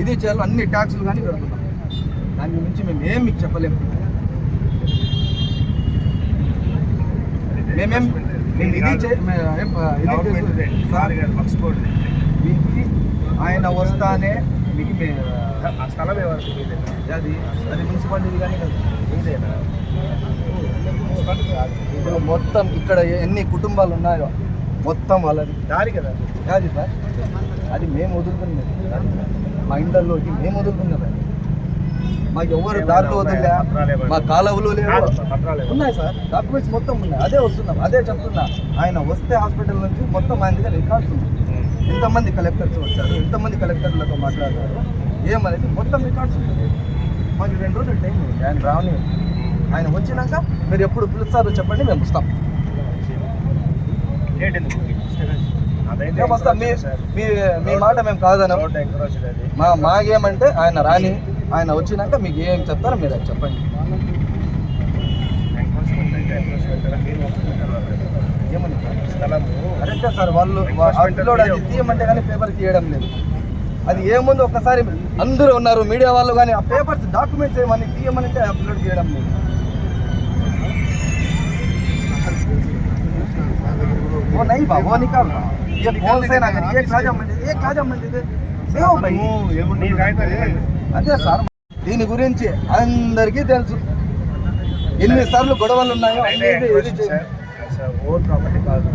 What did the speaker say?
ఇది చేయాలి అన్ని ట్యాక్సులు కానీ కడుతున్నాం దాని గురించి మేము ఏం మీకు చెప్పలేము. మేమేం ఇది ఇది ఆయన వస్తానే మీకు స్థలం అది అది మున్సిపాలిటీ కానీ ఇప్పుడు మొత్తం ఇక్కడ ఎన్ని కుటుంబాలు ఉన్నాయో మొత్తం వాళ్ళది. దారి కదా. కాదు సార్ అది మేము వదులుకున్నది. మా ఇండ్లలోకి మేము వదులుకున్నది. మాకు ఎవరు దారిలో వదిలే మా కాలువలు లేవు. ఉన్నాయి సార్. డాక్యుమెంట్స్ మొత్తం ఉన్నాయి. అదే వస్తున్నాం. అదే చెప్తున్నా. ఆయన వస్తే హాస్పిటల్ నుంచి మొత్తం ఆయన దగ్గర రికార్డ్స్ ఉన్నాయి. ఎంతమంది కలెక్టర్స్ వచ్చారు? ఎంతమంది కలెక్టర్లతో మాట్లాడారు? ఏమనేది మొత్తం రికార్డ్స్ ఉన్నాయి. మాకు రెండు రోజులు టైం ఉంది. ఆయన రావని. ఆయన వచ్చినాక మీరు ఎప్పుడు పిలుస్తారో చెప్పండి మేము వస్తాం. ఎందుకు మీ మాట మేము కాదనం. మా మాకేమంటే ఆయన రాని ఆయన వచ్చినాక మీకు ఏం చెప్తారో మీరు అది చెప్పండి. సార్? స్థలము కరెక్టే సార్ వాళ్ళు అప్లోడ్ అది తీయమంటే కానీ పేపర్ తీయడం లేదు. అది ఏముందో ఒక్కసారి అందరూ ఉన్నారు మీడియా వాళ్ళు కానీ ఆ పేపర్స్ డాక్యుమెంట్స్ ఏమని తీయమనంటే అప్లోడ్ చేయడం లేదు. वो नहीं बा वो निकाल रहा ये फोन से ना कर ये क्लाजा मंडी ये क्लाजा मंडी दे देव भाई నీ కాగితాలు ఇవ్వండి. అదే సార్ దీని గురించి అందరికీ తెలుసు ఎన్నిసార్లు గొడవలు ఉన్నాయో అయితే అన్ని ఇది- ఇది encroachment చే- సార్ సార్ ఓన్ ప్రాపర్టీ కాదు